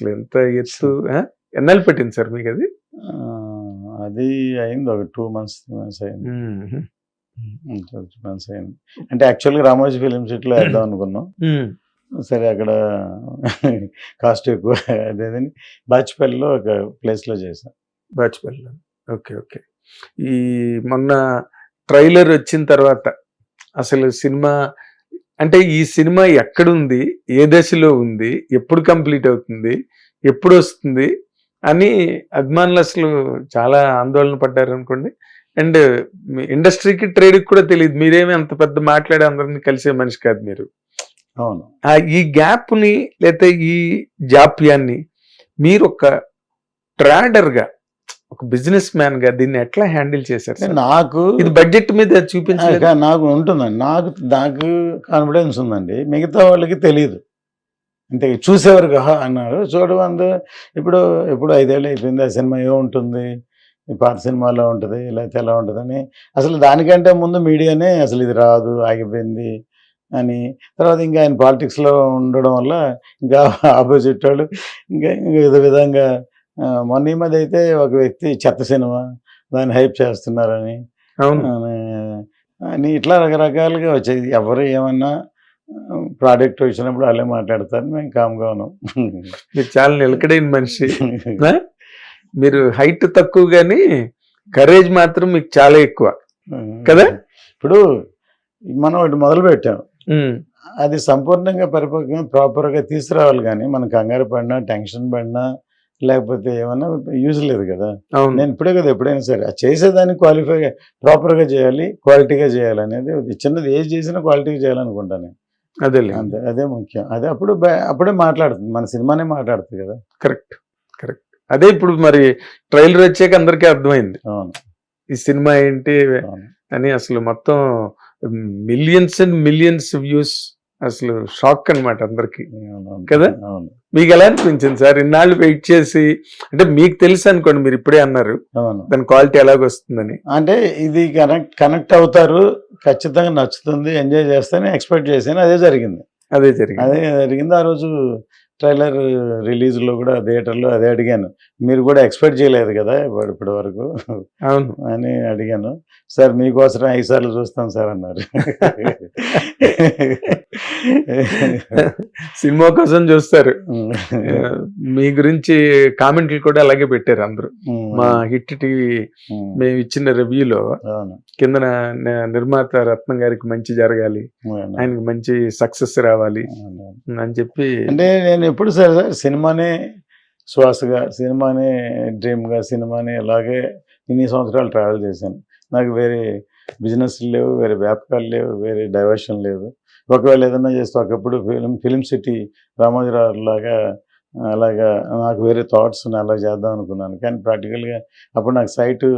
అసలు ఎంత ఎత్తు? ఎన్నాళ్ళు పెట్టింది సార్ మీకు అది? అది అయింది ఒక టూ మంత్స్ త్రీ మంత్స్ అయింది. టూ మంత్స్ అయింది. అంటే యాక్చువల్గా రామోజీ ఫిలిం సిటీలో వేద్దాం అనుకున్నాం. సరే అక్కడ కాస్ట్ ఎక్కువ అదేదని బాచిపల్లిలో ఒక ప్లేస్లో చేశాం. Bachupally okay okay. ఈ మొన్న ట్రైలర్ వచ్చిన తర్వాత అసలు సినిమా అంటే ఈ సినిమా ఎక్కడుంది ఏ దశలో ఉంది ఎప్పుడు కంప్లీట్ అవుతుంది ఎప్పుడు వస్తుంది అని అభిమానులు అసలు చాలా ఆందోళన పడ్డారు అనుకోండి. అండ్ ఇండస్ట్రీకి ట్రేడ్కి కూడా తెలియదు. మీరేమి అంత పెద్ద మాట్లాడే అందరిని కలిసే మనిషి కాదు మీరు. అవును. ఆ ఈ గ్యాప్ని లేకపోతే ఈ జాప్యాన్ని మీరు ఒక ట్రాడర్గా ఒక బిజినెస్ మ్యాన్గా దీన్ని ఎట్లా హ్యాండిల్ చేశారు? నాకు ఇది బడ్జెట్ మీద చూపించలేదు? ఆ, నాకు ఉంటుందండి. నాకు నాకు కాన్ఫిడెన్స్ ఉందండి. మిగతా వాళ్ళకి తెలియదు అంతే చూసేవారు కహా అన్నారు. చూడవందు ఇప్పుడు ఇప్పుడు ఐదేళ్ళు అయిపోయింది. ఆ సినిమా ఏముంటుంది ఈ పాత సినిమాలో ఉంటుంది? లేకపోతే ఎలా ఉంటుందని అసలు దానికంటే ముందు మీడియానే అసలు ఇది రాదు ఆగిపోయింది అని. తర్వాత ఇంకా ఆయన పాలిటిక్స్లో ఉండడం వల్ల ఇంకా ఆపోజిట్ వాళ్ళు ఇంకా ఇంకా విధ విధంగా మొన్న ఈ మధ్య అయితే ఒక వ్యక్తి చెత్త సినిమా దాన్ని హైప్ చేస్తున్నారని. అవును. అని- ఇట్లా రకరకాలుగా వచ్చేది ఎవరు ఏమన్నా ప్రోడక్ట్ వచ్చినప్పుడు వాళ్ళే మాట్లాడతారు. మేము కామ్గా ఉన్నాం. మీరు చాలా నిలకడైన మనిషి? మీరు హైట్ తక్కువ గానీ కరేజ్ మాత్రం మీకు చాలా ఎక్కువ. కదా? ఇప్పుడు మనం ఒకటి మొదలు పెట్టాం. అది సంపూర్ణంగా పరిపక్వంగా ప్రాపర్గా తీసుకురావాలి కానీ మనం కంగారు పడినా టెన్షన్ పడినా లేకపోతే ఏమన్నా యూజ్ లేదు కదా. నేను ఇప్పుడే కదా ఎప్పుడైనా సరే అది చేసేదాన్ని క్వాలిఫై ప్రాపర్గా చేయాలి క్వాలిటీగా చేయాలి అనేది అది చిన్నది ఏది చేసినా క్వాలిటీగా చేయాలనుకుంటాను నేను. అదేలే. అంతే అదే ముఖ్యం. అదే అప్పుడు అప్పుడే మాట్లాడుతుంది మన సినిమానే మాట్లాడుతుంది కదా. కరెక్ట్ కరెక్ట్ అదే ఇప్పుడు మరి ట్రైలర్ వచ్చాక అందరికీ అర్థమైంది. అవును. ఈ సినిమా ఏంటి అని అసలు మొత్తం మిలియన్స్ అండ్ మిలియన్స్ వ్యూస్ అసలు షాక్ అన్నమాట అందరికి. కదా? మీకు ఎలా అనిపించింది సార్? ఇన్నాళ్ళు వెయిట్ చేసి అంటే మీకు తెలుసు అనుకోండి మీరు ఇప్పుడే అన్నారు. అవును. దాని క్వాలిటీ ఎలాగొస్తుందని. అంటే ఇది కనెక్ట్ కనెక్ట్ అవుతారు ఖచ్చితంగా నచ్చుతుంది ఎంజాయ్ చేస్తానని ఎక్స్పెక్ట్ చేశాను అదే జరిగింది. అదే జరిగింది. అదే జరిగింది. ఆ రోజు ట్రైలర్ రిలీజ్లో కూడా థియేటర్లో అదే అడిగాను. మీరు కూడా ఎక్స్పెక్ట్ చేయలేదు కదా ఇప్పటి ఇప్పటి వరకు? అవును. అని అడిగాను. సార్ మీకోసం ఐదు సార్లు చూస్తాను సార్ అన్నారు. సినిమా కోసం చూస్తారు. మీ గురించి కామెంట్లు కూడా అలాగే పెట్టారు అందరూ. మా హిట్ టీవీ మేము ఇచ్చిన రివ్యూలో అవును. కిందన నిర్మాత రత్నం గారికి మంచి జరగాలి. ఆయనకి మంచి సక్సెస్ రావాలి. అని చెప్పి అంటే నేను ఎప్పుడు సరే సార్ సినిమానే శ్వాసగా సినిమానే డ్రీమ్గా సినిమానే ఇలాగే ఇన్ని సంవత్సరాలు ట్రావెల్ చేశాను. నాకు వేరే బిజినెస్లు లేవు వేరే వ్యాపకాలు లేవు వేరే డైవర్షన్ లేదు. ఒకవేళ ఏదైనా చేస్తే ఒకప్పుడు ఫిలిం ఫిలిం సిటీ రామోజీరావు లాగా అలాగా నాకు వేరే థాట్స్ అలా చేద్దాం అనుకున్నాను. కానీ ప్రాక్టికల్గా అప్పుడు నాకు సైటు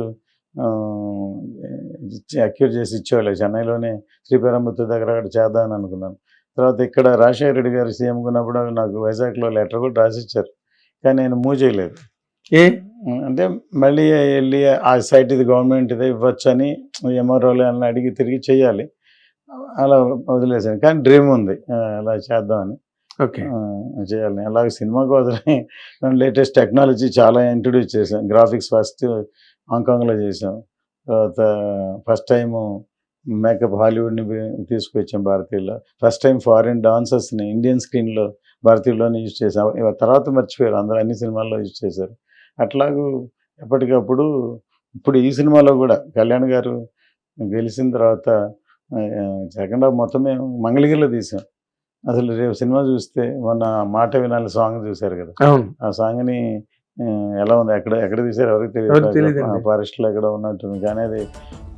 అక్యూర్ చేసి ఇచ్చేవాళ్ళు. చెన్నైలోనే శ్రీపెరంబత్తు దగ్గర అక్కడ చేద్దామని అనుకున్నాను. తర్వాత ఇక్కడ రాజశేఖర రెడ్డి గారు సీఎం ఉన్నప్పుడు నాకు వైజాగ్లో లెటర్ కూడా రాసిచ్చారు. కానీ నేను మూవ్ చేయలేదు. ఏ? అంటే మళ్ళీ వెళ్ళి ఆ సైట్ ఇది గవర్నమెంట్ ఇదే ఇవ్వచ్చు అని ఎంఆర్ఓలు అని అడిగి తిరిగి చేయాలి. అలా వదిలేసాను కానీ డ్రీమ్ ఉంది. అలా చేద్దామని. ఓకే. ఆ, చేయాలని అలాగే సినిమా కోసమే లేటెస్ట్ టెక్నాలజీ చాలా ఇంట్రడ్యూస్ చేశాం. గ్రాఫిక్స్ ఫస్ట్ హాంకాంగ్లో చేసాం తర్వాత ఫస్ట్ టైము మేకప్ హాలీవుడ్ని తీసుకొచ్చాం భారతీయుల్లో. ఫస్ట్ టైం ఫారిన్ డాన్సర్స్ని ఇండియన్ స్క్రీన్లో భారతీయుల్లోనే యూజ్ చేసాం తర్వాత మర్చిపోయారు. అందరూ అన్ని సినిమాల్లో యూజ్ చేశారు. అట్లాగూ ఎప్పటికప్పుడు ఇప్పుడు ఈ సినిమాలో కూడా కళ్యాణ్ గారు గెలిచిన తర్వాత సెకండ్ హాఫ్ మొత్తం మేము మంగళగిరిలో తీసాం అసలు రేపు సినిమా చూస్తే మొన్న మాట వినాలి సాంగ్ చూశారు కదా. ఆ సాంగ్ని ఎలా ఉంది? ఎక్కడ ఎక్కడ తీశారు ఎవరికి తెలియదు. ఫారెస్ట్లో ఎక్కడ ఉన్నట్టుంది. కానీ అది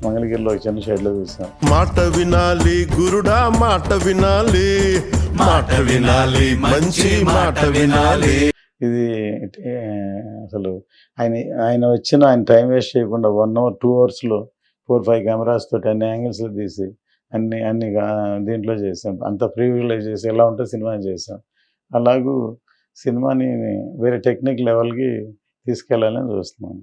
మంగళగిరిలో చిన్న షెడ్లో తీసాం మాట వినాలి గురుడా మాట వినాలి. మాట వినాలి మంచి మాట వినాలి. ఇది అసలు ఆయన ఆయన వచ్చిన ఆయన టైం వేస్ట్ చేయకుండా వన్ అవర్ టూ అవర్స్లో ఫోర్ ఫైవ్ కెమెరాస్ తోటి అన్ని యాంగిల్స్లో తీసి అన్ని అన్ని దీంట్లో చేసాం. అంత ప్రీవియలైజ్ చేసి ఎలా ఉంటే సినిమా చేసాం. అలాగూ సినిమాని వేరే టెక్నిక్ లెవెల్కి తీసుకెళ్ళాలని చూస్తున్నాను